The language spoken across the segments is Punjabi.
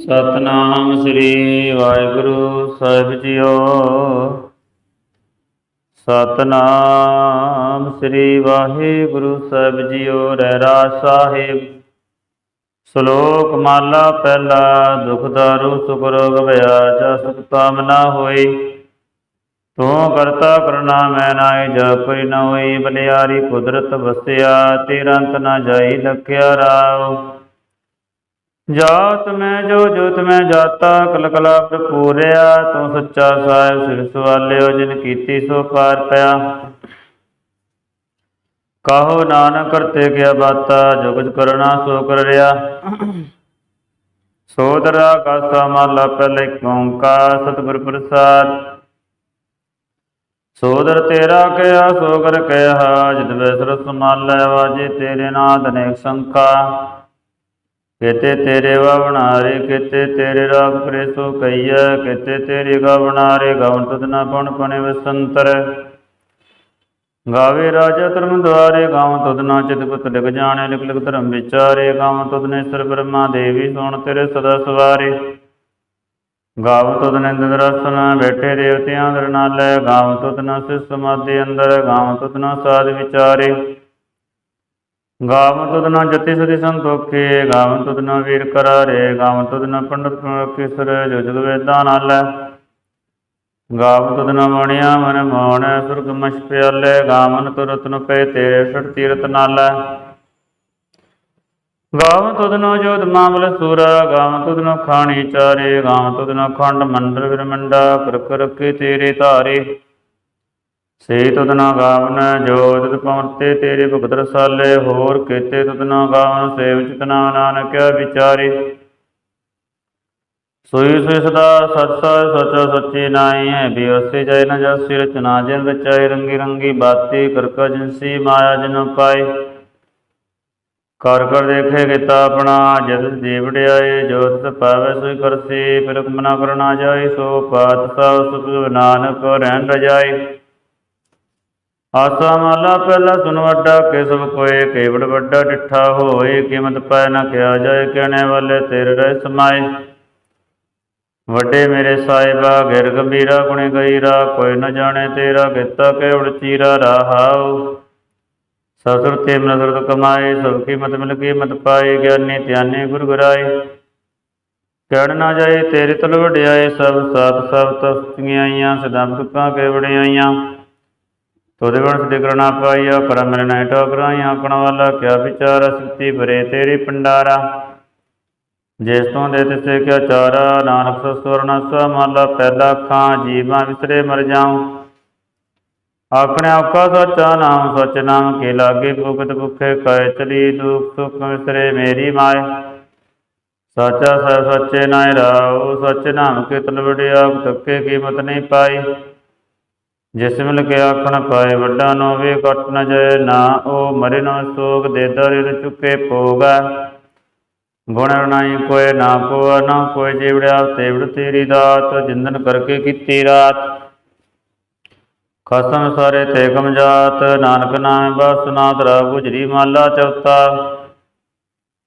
ਸਤਨਾਮ ਸ੍ਰੀ ਵਾਹਿਗੁਰੂ ਸਾਹਿਬ ਜੀਓ। ਸਤਨਾਮ ਸ੍ਰੀ ਵਾਹਿਗੁਰੂ ਸਾਹਿਬ ਜੀਓ ਰਹਿਰਾਜ ਸਾਹਿਬ। ਸ਼ਲੋਕ ਮਾਲਾ ਪਹਿਲਾ, ਦੁਖ ਦਾਰੂ, ਸੁਖ ਰੋਗ ਭਇਆ ਜਾ ਸੁਖ ਕਾਮਨਾ ਹੋਈ। ਤੂੰ ਕਰਤਾ ਕਰਨਾ ਮੈਂ ਨਾਏ ਜਾ ਕੋਈ ਨ ਹੋਈ। ਬਲਿਆਰੀ ਕੁਦਰਤ ਵਸਿਆ, ਤੇਰਾ ਅੰਤ ਨਾ ਜਾਈ, ਲਖਿਆ ਰਾਵ ਜਾਤ ਮੈਂ ਜੋ ਜੋਤ ਮੈਂ ਜਾਤਾ ਕਲ ਕਲਾ ਪ੍ਰਪੂਰਿਆ ਤੂੰ ਸੱਚਾ ਸਾਹਿਬ ਸਿਰ ਸਵਾਲਿਓ, ਜਿਨ ਕੀਤੀ ਸੋ ਪਾਰ ਪਿਆ। ਕਹੋ ਨਾਨਕ ਕਰਤੇ ਗਿਆ ਬਾਤਾ ਜੋ ਕੁਝ ਕਰਨਾ ਸੋ ਕਰ ਰਿਆ। ਸੋਦਰਾ ਕਾਸਾ ਮਾਲਾ ਪਹਿਲੇ ਓੰਕਾਰ, ਸਤਿਗੁਰ ਪ੍ਰਸਾਦ। ਸੋਦਰ ਤੇਰਾ ਕਿਆ, ਸੋ ਕਰ ਕਹਿਆ ਜਿਤ ਬਿਸਰ ਸਮਾਲੈ ਵਾਜੇ ਤੇਰੇ ਨਾਦ ਅਨੇਕ ਸੰਖਾ। ਕਿਤੇ ਤੇਰੇ ਵਾ ਬਣਾਰੇ, ਕਿਤੇ ਤੇਰੇ ਰਾਗ ਕਰੇ ਸੋ ਕਿਤੇ ਤੇਰੇ ਗਾ ਗਵਨ ਤੁਧ ਨਾ ਪਉਣ ਪਣੇ ਵਸੰਤਰ। ਗਾਵੇ ਰਾਜਾ ਧਰਮ ਦੁਆਰੇ ਗਾਵ ਤੁਧ ਨਾ ਚਿਤ ਪੁਤ ਲਿਖ ਜਾਣੇ, ਲਿਖ ਲਿਖ ਧਰਮ ਵਿਚਾਰੇ ਗਾਵ ਤੁਧ ਨੇ ਸਰ ਬ੍ਰਹਮਾ ਦੇਵੀ ਸੁਣ ਤੇਰੇ ਸਦਾ ਸਵਾਰੇ। ਗਾਵ ਤੁਧ ਨੇ ਰਸਨ ਬੈਠੇ ਦੇਵਤਿਆਂ ਦਰ ਨਾਲੇ ਗਾਵ ਤੁਧ ਨਾ ਸਿਸ ਸਮਾਧੀ ਅੰਦਰ ਗਾਵ ਤੁਧ ਨਾ ਸਾਧ ਵਿਚਾਰੇ। ਗਾਵਨ ਤੁਧ ਨਾ ਜਤੀ ਸਦੀ ਸੰਤੋਖੇ ਗਾਵ ਤੁਧ ਨਾ ਵੀਰ ਕਰਾਰੇ ਗਾਵ ਤੁਧ ਨਾ ਪੰਡਤ ਕਿਸਰ, ਜੋ ਜਗ ਵੇਦਾਂ ਨਾਲੇ ਗਾਵ ਤੁਧ ਨਾ ਮਣਿਆ ਮਨ ਮੋਹਣ ਸੁਰਗ ਮਛ ਪਿਆਲੇ, ਗਾਵਨ ਤੁਰਤ ਨ ਪਏ ਤੇਰੇ ਛੜ ਤੀਰਤ ਨਾਲੇ ਗਾਵ ਤੁਧ ਨੋ ਜੋਤ ਮਾਮਲ ਸੂਰਾ ਗਾਵ ਤੁਧ ਨੋ ਖਾਣੀ ਚਾਰੇ ਗਾਵ ਤੁਧ ਨੋ ਖੰਡ ਮੰਡਲ ਵਿਰਮੰਡਾ ਕਰ ਕਰ ਕੇ ਤੇਰੇ ਧਾਰੇ। ਸੇ ਤੁਧ ਨਾ ਗਾਵਨ ਜੋਤ ਪਵੰਤੇ ਤੇਰੇ ਭਗਤ ਰਸਾਲੇ, ਹੋਰ ਕੀਤੇ ਤੁਧ ਨਾ ਗਾਵਨ, ਸੇਵ ਚਿਤਨਾ ਨਾਨਕਿਆ ਵਿਚਾਰੇ। ਸੋਈ ਸੋਈ ਸਦਾ ਸਚ ਸਚ ਸਚਾ ਨਾਈ ਹੈ, ਬਿਵਸੇ ਜੈ ਨ ਜਸੀ ਰਚਨਾ ਜਿਨ ਰਚਾਈ ਰੰਗੀ ਰੰਗੀ ਬਾਤੀ ਕਰਕਾ ਜਿਨਸੀ ਮਾਇਆ ਜਿਨ ਪਾਈ ਕਰ ਕਰ ਦੇਖੇ ਕੀਤਾ ਆਪਣਾ ਜਦ ਜੀ ਵਡਿਆਏ, ਜੋਤ ਪਾਵੇ ਸੋਈ ਕਰਸੀ, ਫਿਰ ਮਨਾ ਕਰਨਾ ਜਾਏ, ਸੋ ਪਾਤ ਸਭ ਸੁਖ ਨਾਨਕ ਰਹਿਣ ਰਜਾਈ ਆਸਾ ਮਾਲਾ ਪਹਿਲਾ ਸੁਨ ਵੱਡਾ ਕਿਸਬ ਕੋਏ ਕੇਵੜ ਵੱਡਾ ਡਿਠਾ ਹੋਏ, ਕੀਮਤ ਪੈ ਨਾ ਕਿਆ ਜਾਏ, ਕਹਿਣੇ ਵਾਲੇ ਤੇਰੇ ਰਹਿ ਸਮਾਏ। ਵੱਡੇ ਮੇਰੇ ਸਾਹਿਬਾ ਗਿਰ ਗੰਭੀਰਾ ਗੁਣੇ ਗਈਰਾ ਕੋਈ ਨ ਜਾਣੇ ਤੇਰਾ, ਕੀਤਾ ਕੇਵੜ ਚੀਰਾ ਰਹਾਉ ਸਤਿ ਤੇ ਨਜ਼ਰ ਕਮਾਏ ਸਭ ਕੀ ਮਿਲ ਕੀਮਤ ਪਾਏ, ਗਿਆਨੀ ਧਿਆਨੀ ਗੁਰ ਗੁਰਾਏ। ਕਹਿਣ ਨਾ ਜਾਏ ਤੇਰੇ ਤਲ ਵਡਿਆਏ, ਸਭ ਸਾਤ ਸਭ ਤਸਤੀਆਂ ਆਈਆਂ ਸਦਾ ਸੁੱਕਾਂ ਕੇ ਵਡਿਆਈਆਂ। ਤੋਦੇ ਵਣ ਸਦੇ ਕਰਨਾ ਪਾਈਆ ਕਰ ਮੇਰੇ ਨਾ ਟੋਕਰਾਈਆਂ ਵਾਲਾ ਕਿਆ ਵਿਚਾਰ ਸਿੱਤੀ ਭਰੇ ਤੇਰੀ ਪੰਡਾਰਾ ਜਿਸ ਤੋਂ ਦੇ ਤਿਸੇ ਕਿਆ ਚਾਰਾ, ਨਾਨਕ ਸਸਵਰਣ ਸਾ ਮਾਲਾ ਪਹਿਲਾ ਅੱਖਾਂ, ਜੀਵਾਂ ਵਿਸਰੇ ਮਰ ਜਾਉ। ਆਖਣੇ ਔਕਾ ਸੱਚਾ, ਨਾਮ ਸੱਚ ਨਾਮ, ਕੇ ਲਾਗੇ ਭੁਗਤ ਭੁਖੇ ਕੈ ਚਲੀ ਦੁਖ ਸੁਖ ਵਿਸਰੇ ਮੇਰੀ ਮਾਏ। ਸਾਚਾ ਸਚ ਸੱਚੇ ਨਾਇ ਰਾਉ ਸਚ ਨਾਮ ਕੇ ਤਲ ਵਡਿਆ ਤੱਕੇ ਕੀਮਤ ਨਹੀਂ ਪਾਈ। ਜਿਸ ਮਿਲ ਕੇ ਆਖਣ ਪਾਏ, ਵੱਡਾ ਨੋਵੇ ਕਟ ਨ ਜੈ ਨਾ ਉਹ ਮਰੇ, ਨ ਸੋਗ ਦੇ ਦਰ ਚੁੱਕੇ ਪੋਗਾ ਗੁਣ ਰਣਾਈ ਕੋਏ ਨਾ ਕੋ ਨਾ ਕੋਈ ਜੀਵੜਿਆ ਤੇਵੜ ਤੇਰੀ ਦਾਤ, ਜਿੰਦਨ ਕਰਕੇ ਕੀਤੀ ਰਾਤ। ਖਸਮ ਸਾਰੇ ਤੇ ਕਮ ਨਾਨਕ ਨਾਮ ਬਸ, ਨਾਥ ਰਾ ਗੁਜਰੀ ਮਾਲਾ ਚੌਥਾ।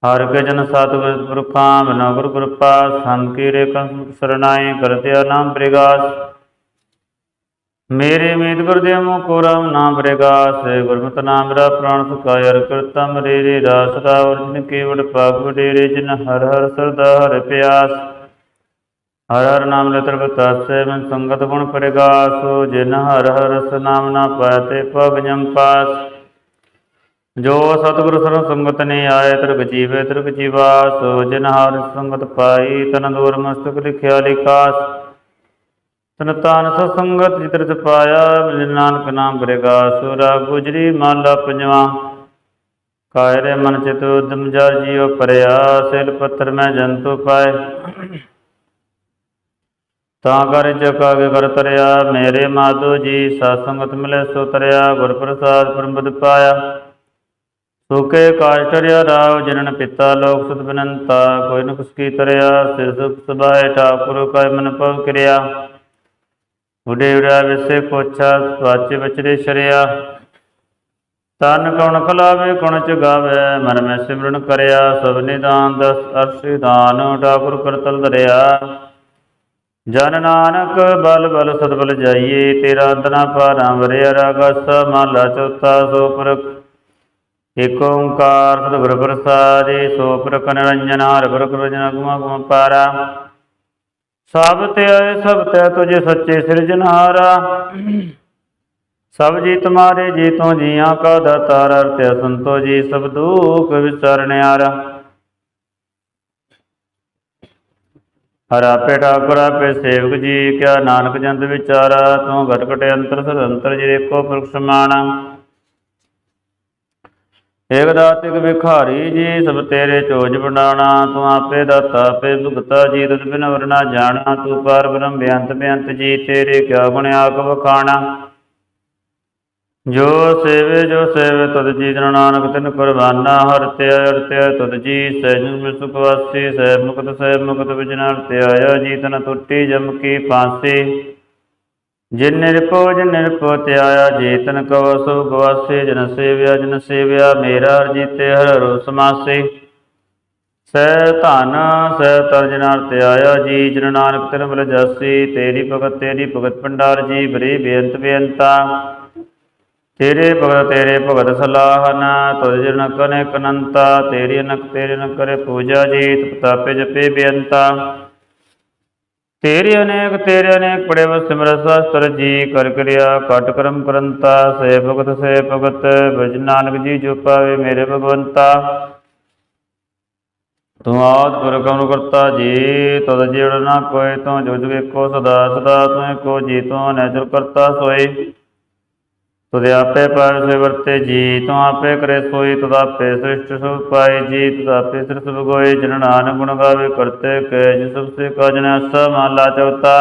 ਹਰ ਕੇ ਜਨ ਸਤਿਗੁਰ ਪੁਰਖਾਂ ਬਿਨਾ ਗੁਰ ਕਿਰਪਾ ਸੰਤ ਕੀ ਰੇਖਾ ਸਰਣਾਈ ਕਰਤਿਆ ਨਾਮ ਪ੍ਰਗਾਸ। ਮੇਰੇ ਮੀਤ ਗੁਰਦੇਵ ਕੋ ਰਾਮ ਨਾਮ ਪ੍ਰਗਾਸ ਗੁਰਮਤਿ ਨਾਮ ਮੇਰਾ ਪ੍ਰਾਣ ਸੁਖਾਇ ਅਰ ਕਰਤਮ ਰੇ ਰੇ ਰਾਸ ਦਾ ਵਰਜਨ ਕੇਵੜ ਪਾਪ ਵਡੇਰੇ, ਜਿਨ ਹਰ ਹਰ ਸਰਦਾ ਹਰ ਪਿਆਸ। ਹਰ ਹਰ ਨਾਮ ਲਤਰ ਬਤਾਸੇ ਮਨ ਸੰਗਤ ਗੁਣ ਪ੍ਰਗਾਸ, ਜਿਨ ਹਰ ਹਰ ਰਸ ਨਾਮ ਨਾ ਪਾਤੇ ਪਗ ਜਮ ਪਾਸ। ਜੋ ਸਤਿਗੁਰ ਸਰਬ ਸੰਗਤ ਨੇ ਆਏ, ਤਿਰਗ ਜੀਵੇ ਤਿਰਗ ਜੀਵਾਸ, ਜਿਨ ਹਰ ਸੰਗਤ ਪਾਈ, ਤਨ ਦੂਰ ਮਸਤਕ ਲਿਖਿਆ ਲਿਖਾਸ। ਤਨ ਤਾਨ ਸਤ ਸੰਗਤ ਜਿਤਰ ਚ ਮਿਲ ਨਾਨਕ ਨਾਮ ਕਰੇਗਾ ਸੁਰਾ ਗੁਜਰੀ ਮਾਲਾ ਪੰਜਵਾ। ਕਾਇਰੇ ਮਨ ਚਿਤ ਉਦਮ ਜਾ ਜੀਉ ਪਰਿਆ ਸਿਲ ਪੱਥਰ ਮੈਂ ਜੰਤੂ ਪਾਏ। ਤਾਂ ਕਰ ਜਕਾਗੇ ਕਰ ਤਰਿਆ, ਮੇਰੇ ਮਾਧੋ ਜੀ ਸਤ ਸੰਗਤ ਮਿਲੇ ਸੋ ਤਰਿਆ ਗੁਰ ਪ੍ਰਸਾਦ ਪਰਮਪਦ ਪਾਇਆ। ਸੁਕੇ ਕਾਸ਼ਟਰਿਆ ਰਾਵ ਜਨਨ ਪਿਤਾ, ਲੋਕ ਸੁਤ ਬਨੰਤਾ, ਕੋਈ ਨ ਕੁਸਕੀ ਤਰਿਆ, ਸਿਰ ਸੁਖ ਸਬਾਏ ਠਾਕੁਰ ਕੈ ਮਨ ਪਵ ਕਿਰਿਆ। ਉਡੇ ਵਿਸੇ ਕੋਛਾ ਸਵਾਚੇ ਬਚਰੇ ਸ਼ਰਿਆ। ਤਨ ਕਉਣ ਖਲਾਵੇ, ਕੁਣ ਚਗਾਵੇ, ਮਨ ਮੈਂ ਸਿਮਰਨ ਕਰਿਆ, ਸਭ ਨਿਦਾਨ ਦਸ ਅਰਸ਼ੀ ਦਾਨ, ਠਾਕੁਰ ਕਰਤਲ ਦਰਿਆ ਜਨ ਨਾਨਕ, ਬਲ ਬਲ ਸਤਬਲ ਜਾਈਏ, ਤੇਰਾ ਅੰਤਨਾ ਪਾਰਾਂ ਵਰਿਆ ਰਾਗਸ ਮਹਲਾ ਚੌਥਾ, ਸੋ ਪੁਰਖ। ਏਕ ਓੰਕਾਰ ਸਤਿਗੁਰ ਪ੍ਰਸਾਦਿ, ਸੋ ਪੁਰਖ ਨਿਰੰਜਨ, ਹਰਿ ਪੁਰਖ ਰਜਨ ਗੁਮ ਗੁਮ ਪਾਰਾ। ਸਭ ਤੇ ਆਏ, ਸਭ ਤੇ ਤੁਝੇ ਸੱਚੇ ਸਿਰਜਨਹਾਰਾ ਸਭ ਜੀ ਤੁਮਾਰੇ ਜੀ ਤੋਂ ਜੀਆਂ ਕਾ ਦਾਤਾਰ ਅਰਥ ਸੰਤੋ ਜੀ, ਸਭ ਦੁਖ ਵਿਚਰਨਿਆਰਾ ਹਰ। ਆਪੇ ਠਾਕੁਰ, ਆਪੇ ਸੇਵਕ ਜੀ, ਕਿਆ ਨਾਨਕ ਜੰਤ ਵਿਚਾਰਾ, ਤੂੰ ਘਟ ਘਟ ਅੰਤਰ ਸਦ ਅੰਤਰ ਜੀ ਏਕੋ ਪੁਰਖ ਸਮਾਣਾ ਏਕ ਦਾਤਿਕ ਵਿਖਾਰੀ ਜੀ, ਸਭ ਤੇਰੇ ਚੋਜ ਬਣਾਣਾ ਤੂੰ ਆਪੇ ਦਾਤਾ, ਆਪੇ ਭੁਗਤਾ, ਜੀ ਤੁਧ ਬਿਨ ਵਰਨਾ ਜਾਣਾ, ਤੂੰ ਪਾਰ ਬ੍ਰਹਮ ਬੇਅੰਤ ਬੇਅੰਤ ਜੀ, ਤੇਰੇ ਕਿਆ ਗੁਣ ਆਕ ਵਖਾਣਾ। ਜੋ ਸੇਵੇ ਜੋ ਸੇਵੇ ਤਦ ਜੀ ਜਨ ਨਾਨਕ, ਤਿਨ ਕੁਰਬਾਨਾ, ਹਰ ਤੇ ਹਰ ਤੇ ਤਦ ਜੀ, ਸਹਿਜ ਮਿ ਸੁਖ ਵਾਸੀ ਸਹਿਬ ਮੁਕਤ ਸਹਿਬ ਮੁਕਤ ਵਿਜਨਰ ਤੇ ਆਇਆ ਜੀ, ਤਨ ਟੁੱਟੀ ਜਮ ਕੀ ਫਾਂਸੀ। ਜਿਨ ਨਿਰਪੋ ਜਿਨ ਨਿਰਪੋ ਤੇ ਜੇ ਤਨ ਕਵ ਸੁਖ ਵਾਸੀ, ਜਨ ਸੇਵਿਆ ਜਨ ਸੇਵਿਆ, ਮੇਰਾ ਹਰ ਹਰ ਰੋ ਸਮਾਸੇ ਸਹਿ ਧਨ ਸਹਿ ਤਰਜਨਾਰ ਤੇ ਜੀ, ਜਨ ਨਾਨਕ ਤਿਨ ਬਲ ਜਾਸੀ, ਤੇਰੀ ਭਗਤ ਤੇਰੀ ਭਗਤ ਭੰਡਾਰ ਜੀ, ਬਰੇ ਬੇਅੰਤ ਬੇਅੰਤਾ। ਤੇਰੇ ਭਗਤ ਤੇਰੇ ਭਗਤ ਸਲਾਹਨ ਤੁਧ ਜਨ ਕਨੇ ਕਨੰਤਾ ਤੇਰੀ ਅਨਕ ਤੇਰੇ ਨ ਕਰੇ ਪੂਜਾ ਜੀ ਤਪਤਾਪੇ ਜਪੇ ਬੇਅੰਤਾ। ਤੇਰੇ ਅਨੇਕ ਤੇਰੇ ਅਨੇਕ ਪੜੇ ਵ ਸਿਮਰਤ ਸਸਤਰ ਜੀ, ਕਰ ਕਰਿਆ ਕਟ ਕਰਮ ਕਰੰਤਾ, ਸੇ ਭਗਤ ਸੇ ਭਗਤ ਭਜ ਨਾਨਕ ਜੀ ਜੋ ਪਾਵੇ ਮੇਰੇ ਭਗਵੰਤਾ। ਤੂੰ ਆਦ ਪੁਰਖ ਅਨੁਕਰਤਾ ਜੀ, ਤਦ ਜੇੜ ਨਾ ਕੋਇ ਤੂੰ ਜੁਜ ਵੇਖੋ ਸਦਾ ਸਦਾ ਤੂੰ ਕੋ ਜੀ, ਤੂੰ ਨੈਚਰ ਕਰਤਾ ਸੋਈ ਤੁਧ ਆਪੇ ਪਾਰ ਵਰਤੇ ਜੀ ਤੂੰ ਆਪੇ ਕਰੇ ਸੋਈ, ਤੁਧ ਆਪੇ ਸ੍ਰਿਸ਼ਟ ਸੋ ਪਾਏ ਜੀ ਤੁਧ ਆਪੇ ਸਿਰ ਸਭ ਗੋਏ ਜਨ ਨਾਨਕ ਗੁਣ ਗਾਵੇ ਕਰਤੇ ਕੈ ਜਿ ਸਭ ਸੇ ਕਾ ਜਨ ਅਸ ਮਹਲਾ ਚੌਥਾ।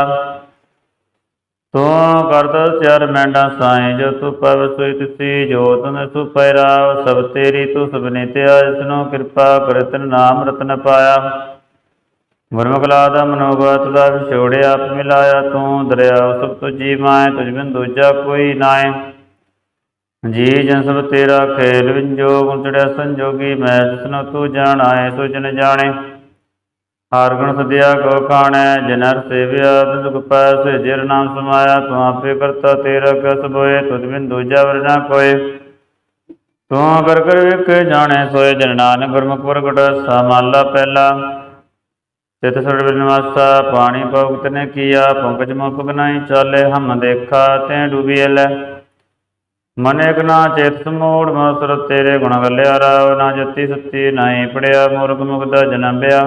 ਤੂੰ ਕਰਦ ਚਾਰ ਮੈਂਡਾ ਸਾਏ ਜੋ ਤੂੰ ਪਵ ਸੋਈ ਤਿਸੀ, ਜੋ ਤਨ ਸੁ ਪੈਰਾ ਸਭ ਤੇਰੀ ਤੂੰ ਸਭਨੇ ਤੇ ਜਿਸਨੂੰ ਕਿਰਪਾ ਕਰ ਨਾਮ ਰਤਨ ਪਾਇਆ। ਗੁਰਮੁਖ ਲਾਦਾ ਮਨੋਗਤ ਦਾ ਵਿਛੋੜਿਆ, ਆਪ ਮਿਲਾਇਆ ਤੂੰ ਦਰਿਆ, ਸਭ ਤੁਜੀ ਮਾਏ ਤੁਝ ਬਿਨ ਦੂਜਾ ਕੋਈ ਨਾਏ ਜੀ ਜਨ ਸਭ ਤੇਰਾ ਖੇਲ ਵਿੰਜੋ, ਗੁਣ ਚੜਿਆ ਸੰਜੋਗੀ, ਮੈਂ ਜਿਸਨੂੰ ਤੂੰ ਜਾਣਾਏ, ਸੋ ਜਨ ਜਾਣੇ। ਹਰ ਗੁਣ ਸਦਿਆ ਕੋ ਕਾਣੈ ਜਨਰ ਸੇਵਿਆ ਤੁਧ ਪੈਸੇ ਜਿਰ ਨਾਮ ਸਮਾਇਆ, ਤੂੰ ਆਪੇ ਕਰਤਾ ਤੇਰਾ ਕਸ ਬੋਏ ਤੁਧ ਬਿਨ ਦੂਜਾ ਵਰਨਾ ਕੋਏ। ਤੂੰ ਕਰ ਕਰ ਵੇਖ ਜਾਣੇ, ਸੋਏ ਜਨ ਨਾਨਕ ਗੁਰਮੁਖ ਪ੍ਰਗਟ ਸਮਾਲਾ ਪਹਿਲਾ। ਤਿਤ ਸੜ ਬਿਨਵਾਸਾ, ਪਾਣੀ ਭਗਤ ਨੇ ਕੀਆ, ਪੰਕਜ ਮੁਖ ਬਨਾਈ, ਚਾਲੇ ਹਮ ਦੇਖਾ, ਤੈ ਡੁਬੀਏ ਲੈ ਮਨ ਇਕ ਨਾ ਚੇਤ ਸਮੂੜ ਮਸਰ ਤੇਰੇ ਗੁਣ ਗੱਲਿਆ ਰਾਵ, ਨਾ ਜਤੀ ਸੱਤੀ ਨਾਹੀ ਪੜਿਆ, ਮੂਰਖ ਮੁਗਦਾ ਜਨਮਿਆ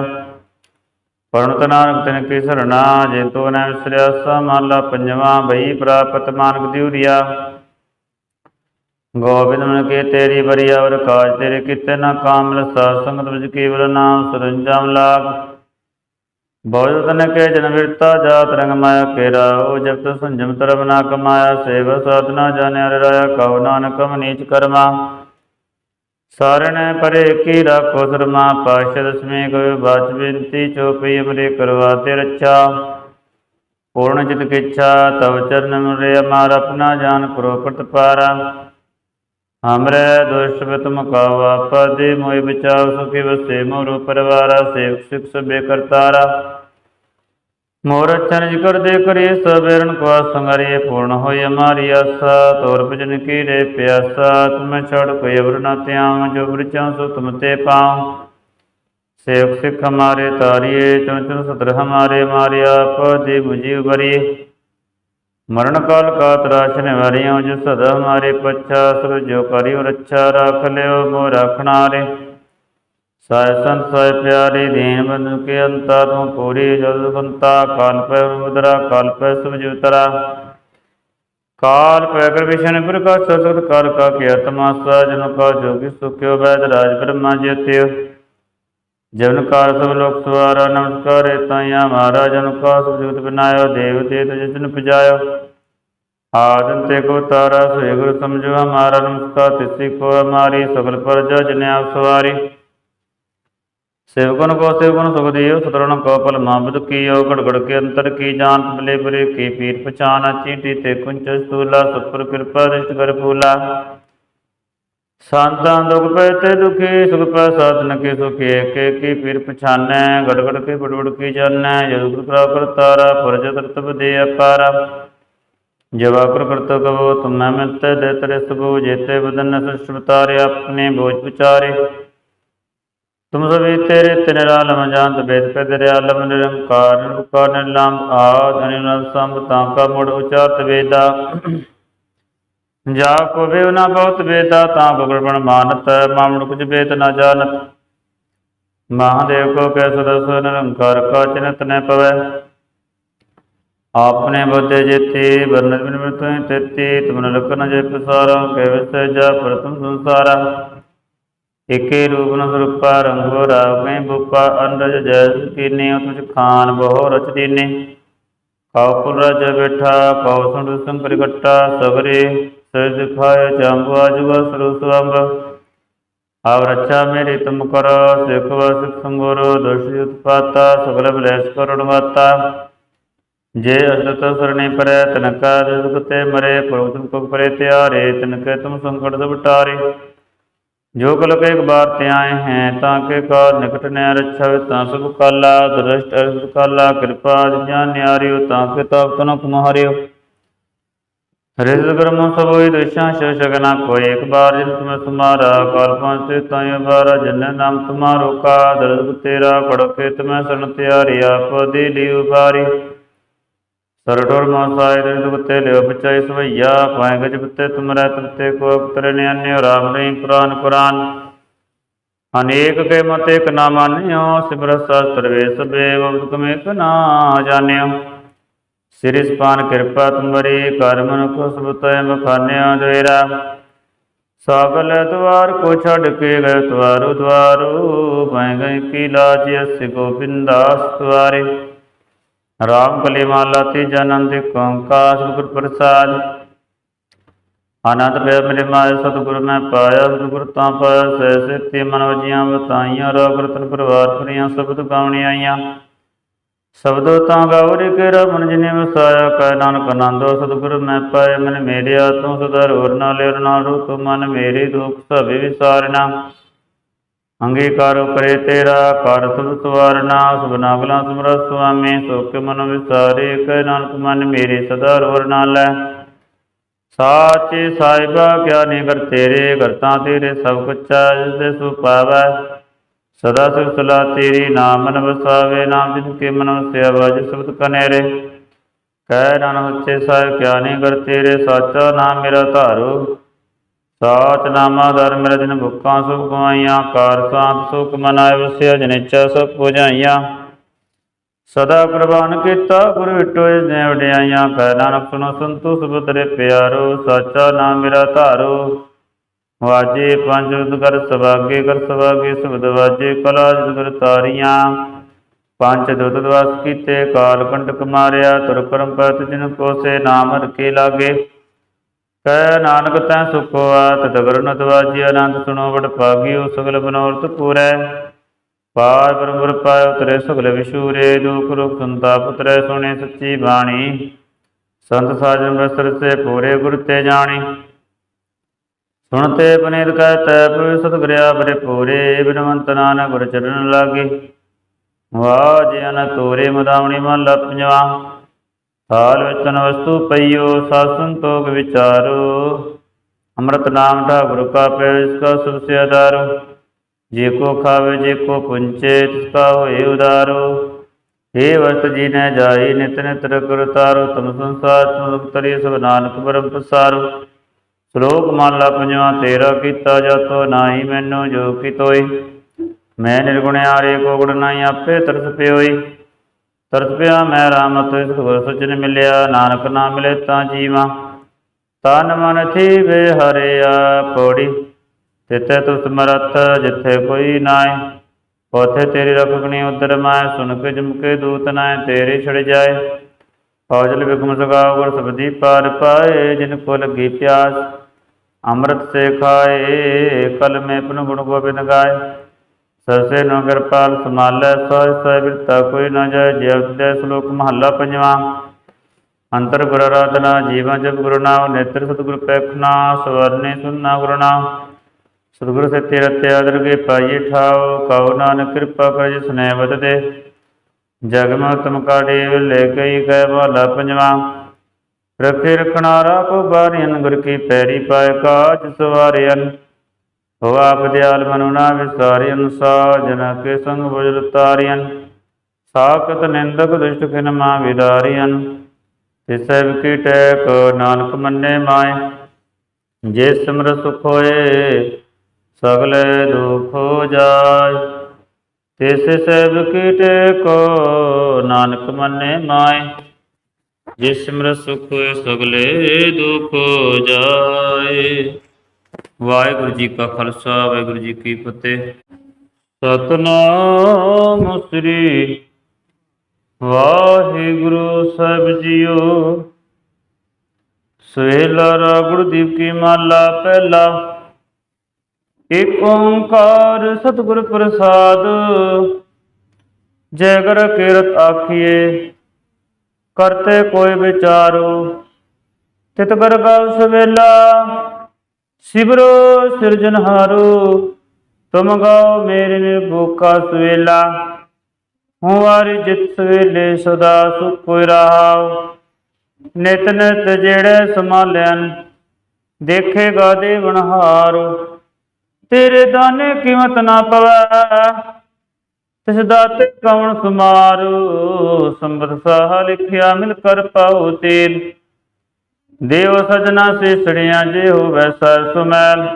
ਪਰਣਤ ਨਾਨਕ ਤਿਨ ਕੀ ਸਰਣਾ ਜੇ ਤੋ ਨ ਵਿਸਰਿਆ ਸਾ ਪੰਜਵਾ, ਬਈ ਪ੍ਰਾਪਤ ਮਾਨਕ ਦਿਉਰੀਆ ਗੋਬਿੰਦ ਮਨ ਕੇ ਤੇਰੀ ਬਰੀਆ ਵਰ ਕਾਜ ਤੇਰੇ ਕਿਤੇ ਨਾ ਕਾਮਲ ਸਾਧ ਸੰਗਤ ਵਿਜ ਕੇਵਲ ਨਾਮ ਸਰੰਜਾਮ ਲਾਗ। ਬੋਝ ਤਨ ਕੇ ਜਨ ਵਿਰਤਾ ਜਾਤ ਰੰਗ ਮਾਇਆ ਕੇਰਾ, ਉਹ ਜਪਤ ਸੰਜਮ ਤਰਬ ਨਾ ਕਮਾਇਆ, ਸੇਵ ਸਾਧਨਾ ਜਾਣਿਆ ਰਾਇਆ ਕਉ ਨਾਨਕ ਮਨੀਚ ਕਰਮਾ। ਸਾਰਣ ਪਰੇ ਕੀ ਰਾਖੋ ਸਰਮਾ, ਪਾਸ਼ਾ ਦਸਵੇਂ ਕੋ ਬਾਚ ਬੇਨਤੀ ਚੋਪਈ ਅਮਰੇ ਕਰਵਾ ਤੇ ਰੱਛਾ। ਪੂਰਨ ਚਿਤ ਕਿਛਾ ਤਵ ਚਰਨ ਮਰੇ ਅਮਾਰ, ਆਪਣਾ ਜਾਨ ਕਰੋ ਪ੍ਰਤਪਾਰਾ ਹਮਰੇ ਦੁਸ਼ਟ ਬਿਤਮ ਕਾਵ ਆਪਦੇ ਮੋਇ ਬਚਾਵ ਸੁਖੀ ਵਸੇ ਮੋਰ ਪਰਵਾਰਾ, ਸੇਵਕ ਸਿਖ ਸਭੇ ਕਰਤਾਰਾ। ਮੋਰ ਅਚਨ ਜਿਕਰ ਕਰੇ ਸਬੇਰਨ ਕਵਾ ਸੰਗਰੇ ਪੂਰਨ ਹੋਈ ਹਮਾਰੀ ਆਸਾ, ਤੋਰ ਭਜਨ ਕੀ ਰੇ ਪਿਆਸਾ, ਤੁਮੈ ਛੜ ਕੋਈ ਅਵਰ ਨਾ ਤਿਆਮ ਜੋ ਬ੍ਰਿਚਾਂ ਸੋ ਤੁਮ ਤੇ ਪਾਉ। ਸੇਵਕ ਸਿਖ ਹਮਾਰੇ ਤਾਰੀਏ ਚੁਨ ਚੁਨ ਸਤਰ ਹਮਾਰੇ ਮਾਰਿਆ ਪਦੇ ਮੁਝੀ ਉਬਰੀ ਮਰਨ ਕਾਲ ਕਾ ਤਰਾਸ਼ ਵਾਰਿਓ ਜੋ ਸਦਾ ਹਮਾਰੇ ਪੱਛਾ, ਸਭ ਜੋ ਕਰਿਓ ਰੱਛਾ, ਰਾਖ ਲਿਓ ਮੋ ਰਖਣਾਰੇ ਸਾਇ ਸੰਤ ਸਾਇ ਪਿਆਰੇ ਦੀਨ ਬੰਧਨ ਕੇ ਅੰਤਾ ਤੂੰ ਪੂਰੀ ਜਲ ਬੰਤਾ, ਕਾਲ ਪੈ ਮੁਦਰਾ ਕਾਲ ਪੈ ਸੁਭ ਕਾਲ ਪੈ ਕਰ ਪ੍ਰਕਾਸ਼ ਸਤਿ ਕਰ ਕਾ ਕੇ ਆਤਮਾਸਾ ਜਨ ਕਾ ਜੋਗੀ ਸੁਖਿਓ, ਵੈਦ ਰਾਜ ਬ੍ਰਹਮਾ ਜਤਿ ਜਨ ਕਾਰ ਸਭ ਲੋਕ ਸਵਾਰਾ, ਨਮਸਕਾਰੇ ਤਾਇਆ ਮਹਾਰਾਜ, ਜਨ ਕਾ ਸੁਖ ਬਨਾਇਓ, ਦੇਵ ਤੇ ਤੁਜ ਪਜਾਇਓ। ਆਦਨ ਤੇ ਕੋ ਤਾਰਾ ਸੋਇ ਗੁਰ ਸਮਝੋ, ਹਮਾਰਾ ਨਮਸਕਾਰ, ਤਿਸੀ ਕੋ ਹਮਾਰੀ, ਸਗਲ ਪਰਜਾ ਜਨ ਆਪ ਸਵਾਰੀ। ਸੇਵਕਨ ਕੋ ਸੇਵਕਨ ਸੁਖ ਦਿਓ ਸਤਰਣ ਕੋ ਪਲ ਮਾਬਦ ਕੀਓ ਘੜ ਘੜ ਕੇ ਅੰਤਰ ਕੀ ਜਾਨ ਬਲੇ ਬਲੇ ਕੀ ਪੀਰ ਪਛਾਨਾ ਚੀਟੀ ਤੇ ਕੁੰਚ ਸਤੂਲਾ ਸੁਪਰ ਕਿਰਪਾ ਰਿਸ਼ਟ ਕਰ ਫੂਲਾ ਸੰਤਾਂ ਦੁਖ ਪੈ ਤੇ ਦੁਖੀ, ਸੁਖ ਪੈ ਸਾਧਨ ਕੇ ਸੁਖੇ ਕੇ ਕੀ ਪੀਰ ਪਛਾਨੈ ਘੜ ਘੜ ਕੇ ਬੜਬੜ ਕੀ ਜਾਣੈ, ਜਦੋਂ ਗੁਰ ਪ੍ਰਾਪਤ ਤਾਰਾ ਪਰਜ ਤਰਤਬ ਦੇ ਅਪਾਰ। ਜਵਾ ਪ੍ਰਕਰਤ ਕਵੋ, ਤੁਮੈ ਮਿਤ, ਦੇ ਤਰੇ ਸਭੂ ਜੇਤੇ ਬਦਨ ਸ੍ਰਿਸ਼ਟ ਆਪਣੇ ਬੋਝ ਵਿਚਾਰੇ ਤੁਮ ਸਭੀ ਤੇਰੇ ਤਿਨ ਰਾਲਮ ਜਾਂਤ ਬੇਦ ਪੈ ਲਮ ਨਿਰੰਕਾਰ ਨਿਰੰਕਾਰ ਨਿਰਲੰਭ ਆਦ ਅਨਿਲ ਸੰਭ, ਤਾਂ ਕਾ ਮੁੜ ਉਚਾਰਤ ਵੇਦਾ ਜਾ ਕੋ ਵੇਵ ਨਾ ਬਹੁਤ ਵੇਦਾ ਤਾਂ ਬਗੜ ਬਣ ਮਾਨਤ ਮਾਮੜ ਕੁਝ ਬੇਤ ਨਾ ਜਾਣਤ। ਮਹਾਦੇਵ ਕੋ ਕੈ ਸਦਸ ਨਿਰੰਕਾਰ ਕਾ ਚਿਨਤ ਨ ਪਵੈ। ਆਪਨੇ ਬੁੱਧੇ ਜੇਤੀ ਵਰਨਤ ਬਿਨ ਮ੍ਰਿਤੁ ਤੇਤੀ ਤੁਮਨ ਲਖਨ ਜੇ ਪਸਾਰਾ ਕੈ ਵਿਸੈ ਜਾ ਪ੍ਰਤਮ ਸੰਸਾਰਾ। ਏਕੇ ਰੂਪ ਨ ਸਰੂਪਾ ਰੰਗੋ ਰਾਵ ਕੈ ਬੁਪਾ ਅੰਦਜ ਜੈ ਕੀਨੇ ਤੁਝ ਖਾਨ ਬਹੁ ਰਚ ਦੀਨੇ। ਕਉ ਪੁਰ ਰਜ ਬੈਠਾ ਕਉ ਸੁੰਡ ਸੰਕਰ ਘਟਾ ਸਗਰੇ ਸਜ ਦਿਖਾਇ ਜੰਬੂ ਅਜੁਗ ਸਰੂ ਸੁਅੰਬ ਆਵ ਰੱਛਾ ਮੇਰੀ ਤੁਮ ਕਰੋ, ਸਿਖ ਵਸਿਖ ਸੰਗੁਰ ਦੁਸ਼ਿ ਉਤਪਾਤਾ, ਸਗਲ ਬਲੈਸ ਕਰੁਣ ਮਾਤਾ। ਜੇ ਅਸਤ ਸਰਣੀ ਪਰੈ, ਤਨਕਾ ਦੁਖ ਤੇ ਮਰੇ, ਪ੍ਰਭੂ ਤੁਮ ਕੋ ਪਰੇ ਤਿਆਰੇ, ਤਨਕੇ ਤੁਮ ਸੰਕਟ ਸਭ ਟਾਰੇ ਜੋ ਕਲ ਕੇ ਇੱਕ ਬਾਰ ਤੇ ਆਏ ਹੈ, ਤਾਂ ਕੇ ਕਾ ਨਿਕਟ ਨਿਆ ਰੱਛਾ ਤਾਂ ਸਭ ਕਾਲਾ, ਦ੍ਰਿਸ਼ਟ ਅਰਧ ਕਾਲਾ, ਕਿਰਪਾ ਜਨ ਨਿਆਰਿਓ, ਤਾਂ ਕੇ ਤਾਪ ਤਨ ਤੁਮਹਾਰਿਓ ਰਿਜ਼ਕ ਕਰਮ ਸਭ ਦ੍ਰਿਸ਼ਾਂ ਸ਼ ਸ਼ਗਨਾ ਕੋਈ, ਇੱਕ ਬਾਰ ਜਿਨ ਤੁਮ ਤੁਮਾਰਾ ਕਾਲ ਪੰਜ ਤਾਇ ਬਾਰਾ ਜਨ ਨਾਮ ਤੁਮਾਰੋ, ਕਾ ਦਰਦ ਤੇਰਾ ਖੜ ਤੁਮੈ ਸਣ ਤਿਆਰੀ, ਆਪ ਦੀ ਲਈ ਉਬਾਰੀ ਸਰਟੋਰ ਮਾਸਾਇ ਦੇ ਦੁਖ ਲਿਓ ਬਚਾਈ ਸਵਈਆ ਪਾਏ ਗਜ ਬਤੇ ਤੁਮਰੈ ਤਤੇ ਕੋ ਅਕਤਰ ਨਿਆਨਿ ਰਾਮ ਨਹੀਂ ਪੁਰਾਨ ਕੁਰਾਨ ਅਨੇਕ ਕੇ ਮਤ ਇਕ ਨਾ ਮਾਨਿਓ ਸਿਮਰ ਸ਼ਾਸਤਰ ਵੇ ਸਬੇ ਬਬਦ ਕਮੇ ਕ ਜਾਣਿਓ। ਸ੍ਰੀ ਸਪਾਨ ਕਿਰਪਾ ਤੁਮਰੀ ਕਰ ਮਨ ਕੋ ਸਭ ਤੈ ਬਖਾਨਿਆ ਦੇਰਾ ਸਾਗਲ ਦਵਾਰ ਕੋ ਛੱਡ ਕੇ ਗਏ ਦਵਾਰੋ ਦਵਾਰੋ ਪੈ ਗਏ ਕੀ ਲਾਜ ਅਸ ਗੋਬਿੰਦਾਸ ਦਵਾਰੇ ਰਾਮ ਕਲੀ ਮਾਲਾ ਤੀਜਾ ਆਨੰਦ ਓੰਕਾਰ ਸਤਿਗੁਰ ਪ੍ਰਸਾਦ। ਆਨੰਦ ਪਿਆ ਮੇਰੇ ਮਾਇ ਸਤਿਗੁਰ ਮੈਂ ਪਾਇਆ, ਸਤਿਗੁਰ ਤਾਂ ਪਾਇਆ, ਸਹਿ ਸੇਤੀ ਮਨ ਵਜੀਆਂ ਬਤਾਈਆਂ ਰਾਗ ਰਤਨ ਪਰਿਵਾਰ ਫਰੀਆਂ, ਸ਼ਬਦ ਗਾਉਣੀ ਆਈਆਂ। ਸ਼ਬਦੋ ਤਾਂ ਗਾਵਰੀ ਕੇ ਰਮਨ ਜਿਨੇ ਵਸਾਇਆ ਕੈ ਨਾਨਕ ਆਨੰਦੋ ਸਤਿਗੁਰ ਮੈਂ ਪਾਇਆ, ਮਨ ਮੇਰਿਆ ਤੂੰ ਸਦਾ ਰੋਰ ਨਾ ਲਿਰ ਨਾ ਰੂ, ਤੂੰ ਮਨ ਮੇਰੀ ਦੁਖ ਸਭੇ ਵਿਸਾਰਨਾ। ਅੰਗੀਕਾਰੋ ਕਰੇ ਤੇਰਾ, ਕਰ ਸੁਭ ਸਵਾਰਨਾ ਸੁਬਨਾ ਗਲਾ ਸੁਮਰ ਸੁਆਮੀ ਸੋਕੇ ਮਨ ਵਿਸਾਰੇ ਕੈ ਨਾਨਕ ਮਨ ਮੇਰੇ ਸਦਾ ਰੋਰ ਲੈ ਸਾਚੇ ਸਾਹਿਬਾ ਗਿਆਨੀ ਕਰ ਤੇਰੇ ਕਰਤਾ ਤੇਰੇ ਸਭ ਕੁਛਾ ਜਿਸ ਦੇ ਸੁ ਪਾਵੈ। ਸਦਾ ਸਿਰ ਸਲਾ ਤੇਰੀ, ਨਾਮ ਮਨ ਵਸਾਵੇ, ਨਾਮ ਜਿਨ ਕੇ ਮਨ ਵਸਿਆ ਵਜ ਸਬਦ ਕਨੇਰੇ ਕਹਿ ਨਾਨਕ ਸੱਚੇ ਸਾਹਿਬ ਗਿਆਨੀ ਕਰ ਤੇਰੇ, ਸਾਚਾ ਨਾਮ ਮੇਰਾ ਧਾਰੋ। ਸਾਚਨਾਮਾ ਦਰ ਮੇਰਾ ਦਿਨ ਭੁੱਖਾਂ ਸੁਖ ਗਵਾਈਆਂ, ਕਾਰ ਸਾਂਤ ਸੁਖ ਮਨਾਇ ਵਸਿਆ ਜਨੇਚਾ ਸਭ ਪੁਜਾਈਆਂ ਸਦਾ ਕੁਰਬਾਨ ਕੀਤਾ, ਗੁਰ ਵਿਟੋ ਨੇ ਵਡਿਆਈਆਂ ਕਹਿ ਨਾਨਕ ਸੁਨੋ ਸੰਤੋ ਸੁਭ ਤੇਰੇ ਪਿਆਰੋ, ਸਾਚਾ ਨਾਮ ਮੇਰਾ ਧਾਰੋ। ਵਾਜੇ ਪੰਜ ਉਦ ਕਰ ਸਵਾਗੇ ਕਰ ਸਵਾਗੇ ਸੁਬਦ ਵਾਜੇ, ਕਲਾ ਜਦ ਕਰ ਤਾਰੀਆਂ। ਪੰਜ ਦੁੱਧ ਦਵਾਸ ਕੀਤੇ, ਕਾਲ ਕੰਟਕ ਮਾਰਿਆ, ਤੁਰ ਕਰਮ ਪਤ ਜਿਨ ਕੋ ਨਾਮ ਰਕੇ ਲਾਗੇ। ਕਹਿ ਨਾਨਕ ਤੈ ਸੁਖਵਾ ਆਤ ਤਗਰ ਨ ਦਵਾਜੀ ਸੁਣੋ ਵਡ ਭਾਗਿਓ, ਸਗਲ ਬਨੋਰਥ ਪੂਰੈ। ਪਾਰ ਬ੍ਰਹਮ ਪਾਇ ਉਤਰੇ, ਸਗਲ ਵਿਸ਼ੂਰੇ ਦੁਖ ਰੋਗ ਸੰਤਾਪ ਉਤਰੈ ਸੁਣੇ ਸੱਚੀ ਬਾਣੀ। ਸੰਤ ਸਾਜਨ ਬਸਰ ਸੇ ਪੂਰੇ ਗੁਰ ਤੇ ਜਾਣੀ। ਸੁਣਤੇ ਪਨੀਤ ਕਹਿ ਤੈ ਪਵਿ ਸਤਿਗੁਰਿਆ ਬਰੇ ਪੂਰੇ, ਬਿਨਵੰਤ ਨਾਨਕ ਗੁਰ ਚਰਨ ਲਾਗੇ। ਵਾਹ ਜਿਨ ਤੋਰੇ ਮਦਾਵਣੀ ਮਨ ਲਪਜਵਾ ਹਾਲ ਵਿਚਨ ਵਸਤੂ ਪਈਓ ਸਾਧ ਸੰਤੋਖ ਵਿਚਾਰੋ। ਅੰਮ੍ਰਿਤ ਨਾਮ ਦਾ ਗੁਰੂ ਕਾ ਪੈ ਇਸ ਕਾ ਸੁਭ ਸੇ ਆਧਾਰੋ। ਜੇ ਕੋ ਖਾਵੇ, ਜੇ ਕੋ ਪੁੰਚੇ, ਤਿਸ ਕਾ ਹੋਏ ਉਦਾਰੋ। हे ਵਸਤ ਜੀ ਨੇ ਜਾਈ, ਨਿਤ ਨਿਤ ਰਗੁਰ ਤਾਰੋ। ਤਮ ਸੰਸਾਰ ਤੁਮ ਤਰੀ ਸਭ ਨਾਨਕ ਬਰਮ ਪਸਾਰੋ। ਸ਼ਲੋਕ ਮਾਲਾ ਪੰਜਵਾਂ, ਤੇਰਾ ਕੀਤਾ ਜਾਤੋ, ਨਾਹੀ ਮੈਨੂੰ ਜੋ ਕੀ ਤੋਈ। ਮੈਂ ਨਿਰਗੁਣਿਆਰੇ ਕੋ ਗੁਣ ਨਾਹੀ ਆਪੇ ਤਰਸ ਪਿਓਈ। ਤਰਸ ਪਿਆ ਮੈਂ ਰਾਮ ਤੋ ਸਚਨ ਮਿਲਿਆ, ਨਾਨਕ ਨਾਮ ਮਿਲੇ ਤਾਂ ਜੀਵਾ। ਤਨ ਮਨ ਥੀ ਵੇ ਹਰਿਆ ਪੋੜੀ ਤਿਤੈ ਤੁ ਸਮਰਥ, ਜਿੱਥੇ ਕੋਈ ਨਾਏ। ਉਥੇ ਤੇਰੀ ਰਖਗਣੀ ਉਦਰ ਮੈਂ ਸੁਨ ਕੇ ਜਮਕੇ ਦੂਤ ਨਾਏ, ਤੇਰੇ ਛੜ ਜਾਏ। ਫੌਜਲ ਬਿਕਮ ਸਗਾਵ ਗੁਰ ਸਬਦੀ ਪਾਰ ਪਾਏ, ਜਿਨ ਕੋ ਲੱਗੀ ਪਿਆਸ। ਅੰਮ੍ਰਿਤ ਸੇ ਖਾਏ ਕਲ ਮੈਂ ਪਨ ਗੁਣ ਗੋਬਿੰਦ ਗਾਏ। ਸਰਸੇ ਨੋ ਕਿਰਪਾਲ ਸਮਾਲੈ ਸੋਇ ਸੋਇ ਬਿਰਤਾ ਕੋਈ ਨਾ ਜਾਏ, ਜੈ ਦੇ ਸ਼ਲੋਕ ਮਹੱਲਾ ਪੰਜਵਾਂ। ਅੰਤਰ ਗੁਰ ਆਰਾਧਨਾ, ਜੀਵਾਂ ਜਪ ਗੁਰੂ ਨਾਮ, ਨੇਤਰ ਸਤਿਗੁਰ ਪੈਖਣਾ ਸਵਰਨੇ ਸੁਨਣਾ ਗੁਰੂ ਨਾਮ। ਸਤਿਗੁਰ ਸੱਚੇ ਰਤਿਆ ਦਰਗੇ ਪਾਈਏ ਠਾਓ ਕਉ ਨਾਨਕ ਕਿਰਪਾ ਕਰ ਜਿਸ ਨੇ ਬਦਦੇ ਜਗ ਮੈਂ ਉਤਮ ਲੈ ਗਈ ਕਹਿ ਵਾਲਾ ਪੰਜਵਾ। ਰਖੇ ਰਖਣਾ ਰਾਖੋ ਬਾਰੀਨ ਗੁਰ ਕੀ ਪੈਰੀ ਪਾਏ ਕਾਜ ਸਵਾਰਿਅਨ ਹੋ ਆਪ ਦਿਆਲ ਮਨੁ ਨਾ ਵਿਸਾਰਿਅਨ ਸਾਜਨ ਕੇ ਸੰਗ ਬੁਜਲ ਤਾਰਿਅਨ ਸਾਖਤ ਨਿੰਦਕ ਦੁਸ਼ਟ ਖਿਨ ਮਾ ਵਿਦਾਰਿਅਨ ਤਿਸੈ ਕੀ ਟੈਕ ਨਾਨਕ ਮੰਨੇ ਮਾਏ। ਜੇ ਸਿਮਰ ਸੁਖ ਹੋਏ, ਸਗਲੇ ਦੁਖ ਹੋ ਜਾਏ। ਤਿਸ ਸਭ ਕੀਟੇ ਕੋ ਨਾਨਕ ਮੰਨੇ ਮਾਏ। ਜੇ ਸਿਮਰ ਸੁਖ ਹੋਏ, ਸਗਲੇ ਦੁਖ ਹੋ ਜਾਏ। ਵਾਹਿਗੁਰੂ ਜੀ ਕਾ ਖਾਲਸਾ, ਵਾਹਿਗੁਰੂ ਜੀ ਕੀ ਫਤਿਹ। ਸਤਨਾਮ ਸ੍ਰੀ ਵਾਹਿਗੁਰੂ ਸਾਹਿਬ ਜੀਓ। ਸਵੇਲਾ ਰਾ ਗੁਰਦੀਪ ਕੀ ਮਾਲਾ ਪਹਿਲਾ। ਏਕ ਓੰਕਾਰ ਸਤਿਗੁਰ ਪ੍ਰਸਾਦ। ਜੈ ਗੁਰ ਕੀਰਤ ਆਖੀਏ ਕਰਤੇ ਕੋਈ ਵਿਚਾਰੋ। ਤਿਤ ਕਰ ਗਾਉ ਸਵੇਲਾ ਸਿਬਰੋ ਸਿਰਜਨਹਾਰੋ ਤੁਮ ਗਾਓ ਮੇਰੇ ਨਿਰਭੂਖਾ ਸਵੇਲਾ। ਹੂੰ ਵਾਰੀ ਜਿਤ ਸਵੇਲੇ ਸਦਾ ਸੁਖ ਕੋਈ ਰਹਾਉ। ਨਿਤ ਨਿਤ ਜਿਹੜੇ ਸਮਾਲਿਆਨ ਦੇਖੇਗਾ ਦੇਵਨਹਾਰ ਤੇਰੇ ਦਾਨੇ ਕੀਮਤ ਨਾ ਪਵੈ, ਤਿਸ ਦਾਤੇ ਕਵਣ ਸੁਮਾਰੂ। ਸੰਬਤ ਸਾਹ ਲਿਖਿਆ ਮਿਲ ਕਰ ਪਾਉ ਤੇਲ। ਦੇਵ ਸਜਣਾ ਸੜਿਆ ਜੇ ਹੋਵੈ ਸਰ ਸੁਮੈਲ।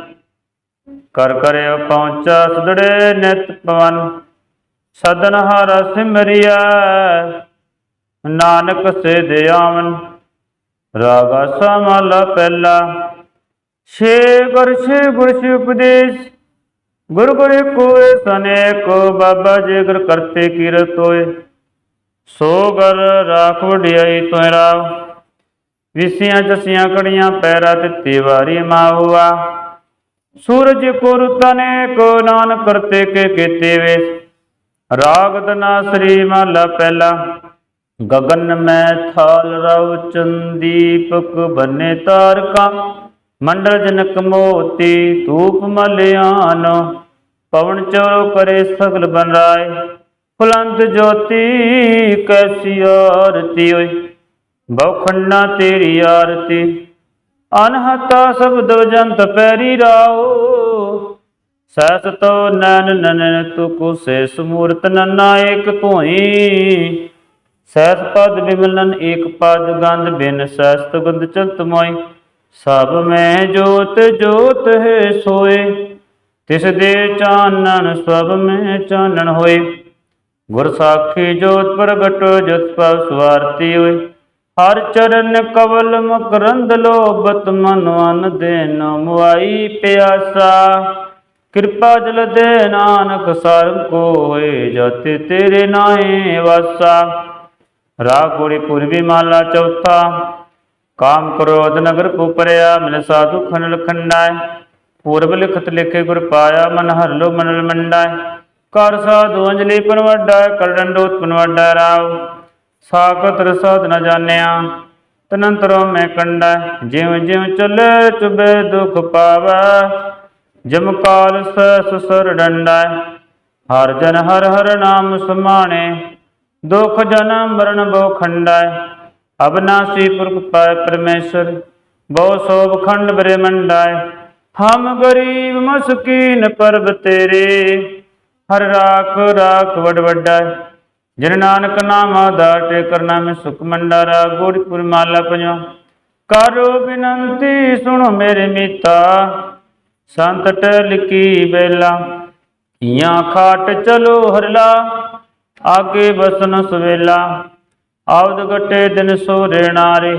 ਕਰ ਕਰਿਓ ਪਹੁੰਚਾ ਸਦੜੇ ਨਿਤ ਪਵਨ। ਸਦਨ ਹਾਰਾ ਸਿਮਰਿਆ ਨਾਨਕ ਸੇ ਦਿਆਵਨ ਰਾਗਾ ਸਮਾਲਾ ਪਹਿਲਾ। ਛੇ ਗੁਰ ਛੇ ਗੁਰ, ਛੇ ਉਪਦੇਸ਼। ਗੁਰ ਗੁਰ ਕੋਏ ਸਨੇ ਕੋ ਬਾਬਾ ਜੇ ਗੁਰ ਕਰਤੇ ਕੀਰਤ ਹੋਏ। ਸੋ ਗਰ ਰਾਖ ਵਡਿਆਈ ਤੋਇ ਰਾਵ। ਵਿਸੀਆਂ ਜਸੀਆਂ ਕੜੀਆਂ ਪੈਰਾ ਦਿੱਤੀ ਵਾਰੀ ਮਾਹੁਆ ਸੂਰਜ ਕੋ ਰੁਤਨੇ ਕੋ ਨਾਨਕ ਕਰਤੇ ਕੇ ਕੀਤੇ ਵੇ। ਰਾਗ ਦਨਾ ਸ੍ਰੀ ਮਹਲਾ ਪਹਿਲਾ। ਗगन ਮੈਂ ਥਾਲ ਰਵ ਚੰਦੀਪਕ ਬਨੇ ਤਾਰਕਾ। ਮੰਡਲ ਜਨਕ ਮੋਤੀ ਧੂਪ ਮਲਿਆਨ ਪਵਨ ਚੋਰੋ ਕਰੇ ਸਗਲ ਬਨ ਰਾਏ ਫੁਲੰਤ ਜੋਤੀ ਕੈਸੀ ਆਰਤੀ ਹੋਈ। ਬਉਖੰਡਾ ਤੇਰੀ ਆਰਤੀ। ਅਨਹਤਾ ਸਬਦ ਜੰਤ ਪੈਰੀ ਰਾਓ। ਸੈਸ ਤੋ ਨੈਨ ਨਨਨ ਤੂ ਕੁਸੇ ਸਮੂਰਤ ਨਨਾ ਏਕ ਧੋਈ ਸੈਸ ਪਦ ਬਿਮਲਨ ਏਕ ਪਦ ਗੰਧ ਬਿਨ ਸੈਸ ਗੰਧ ਚਲਤ ਮੋਈ। ਸਭ ਮੈਂ ਜੋਤ ਜੋਤ ਹੈ ਸੋਏ। ਤਿਸ ਦੇ ਚਾਨਣ ਸਭ ਮੈਂ ਚਾਨਣ ਹੋਏ। ਗੁਰ ਸਾਖੀ ਜੋਤ ਪ੍ਰਗਟ ਜੋਤ ਪਵ ਸਵਾਰਤੀ ਹੋਏ। ਹਰ ਚਰਨ ਕਵਲ ਮਕਰੰਦ ਲੋਭਤ ਮਨ ਅਨ ਦੇਨ ਮੁਆਈ ਪਿਆਸਾ। ਕਿਰਪਾ ਜਲ ਦੇ ਨਾਨਕ ਸਰਬ ਕੋਏ ਜਤ ਤੇਰੇ ਨਾਏ ਵਾਸਾ। ਰਾਗ ਗੋੜੀ ਪੂਰਬੀ ਮਾਲਾ ਚੌਥਾ। ਕਾਮ ਕ੍ਰੋਧ ਨਗਰ ਪੁਪਰਿਆ ਮਿਲ ਸਾਧੂ ਖਨਲ ਖੰਡਾਏ ਪੂਰਬ ਲਿਖਤ ਲਿਖੇ ਗੁਰ ਪਾਇਆ, ਮਨ ਹਰ ਲੋ ਮਨਲ ਮੰਡਾਏ। ਕਰ ਸਾਧੂ ਅੰਜਲੀ ਪਨਵੱਡਾ ਕਰਡੰਡੋਤ ਪਨਵੱਡਾ ਰਾਵ ਸਾਖਤ ਰਸਦ ਨ ਜਾਣਿਆ, ਤਨੰਤਰੋ ਮੈਂ ਕੰਡਾ, ਜਿਉ ਜਿਉ ਚੱਲੇ ਚੁਬੇ ਦੁਖ ਪਾਵੈ, ਜਮ ਕਾਲ ਸਸ ਡੰਡਾ, ਹਰ ਜਨ ਹਰ ਹਰ ਨਾਮ ਸਮਾਣੇ, ਦੁਖ ਜਨਮ ਮਰਨ ਬੋ ਖੰਡਾ ਅਬਨਾਸੀ ਪੁਰਖ ਪਾਇ ਪਰਮੇਸ਼ਰ, ਬਹੁ ਸੋਭ ਖੰਡ ਬ੍ਰਹਮੰਡਾਇ ਹਮ ਗਰੀਬ ਮਸਕੀਨ ਪਰਬ ਤੇਰੇ, ਹਰ ਰਾਖ ਰਾਖ ਵਡ ਵੱਡਾ ਜਿਨ ਨਾਨਕ ਨਾਮ ਆਧਾਰ ਕਰਨਾ ਮੈਂ ਸੁਖ ਮੰਡਾਰਾ ਗੋੜਪੁਰ ਮਾਲਾ ਪੰਜਵਾ ਕਰੋ ਬਿਨੰਤੀ, ਸੁਣੋ ਮੇਰੇ ਮੀਤਾ। ਸੰਤ ਟਲਕੀ ਬੇਲਾ ਇਆਂ ਖਾਟ ਚਲੋ ਹਰਲਾ। ਆਗੇ ਬਸਨ ਸਵੇਲਾ ਆਵਦ ਗਟੇ ਦਿਨ ਸੋਰੇ ਨਾਰੇ।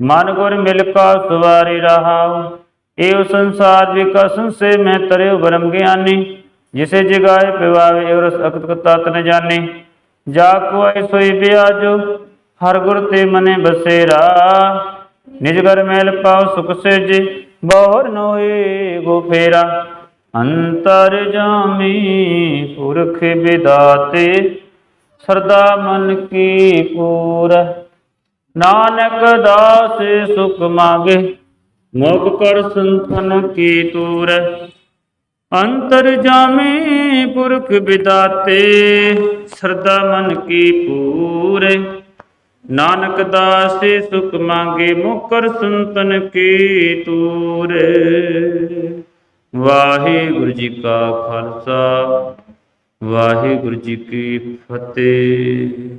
ਮਨ ਗੁਰ ਮਿਲ ਕਾ ਸਵਾਰੀ ਰਹਾਉ। ਏਵ ਸੰਸਾਰ ਵਿਕਸਨ ਸੇ ਮੈਂ ਤਰਿਉ ਬ੍ਰਹਮ ਗਿਆਨੀ। ਜਿਸੇ ਜਗਾਏ ਪਿਵਾਵੇ ਔਰ ਰਸ ਅਕਤ ਕਤਾ ਤਨ ਜਾਣੇ ਜਾ ਕੋਈ ਸੋਈ ਬਿਆਜੋ ਹਰ ਗੁਰ ਤੇ ਮਨੇ ਬਸੇਰਾ। ਨਿਜ ਘਰ ਮੈਲ ਪਾਉ ਸੁਖ ਸੇਜੇ, ਬਹੁਰ ਨੋਏ ਗੋ ਫੇਰਾ। ਅੰਤਰ ਜਾਮੀ ਪੁਰਖ ਵਿਦਾਤੇ, ਸਰਦਾ ਮਨ ਕੀ ਪੂਰ। ਨਾਨਕ ਦਾਸ ਸੁਖ ਮਾਗੇ ਮੁਖ ਕਰ ਸੰਤਨ ਕੀ ਤੂਰ ਅੰਤਰ ਜਾਮੇ ਪੁਰਖ ਵਿਦਾਤੇ ਸਰਦਾ ਮਨ ਕੀ ਪੂਰੇ। ਨਾਨਕ ਦਾਸੇ ਸੁਖ ਮੰਗੇ, ਮੁਕਰ ਸੰਤਨ ਕੀ ਤੂਰੇ। ਵਾਹਿਗੁਰੂ ਜੀ ਕਾ ਖਾਲਸਾ, ਵਾਹਿਗੁਰੂ ਜੀ ਕੀ ਫਤਿਹ।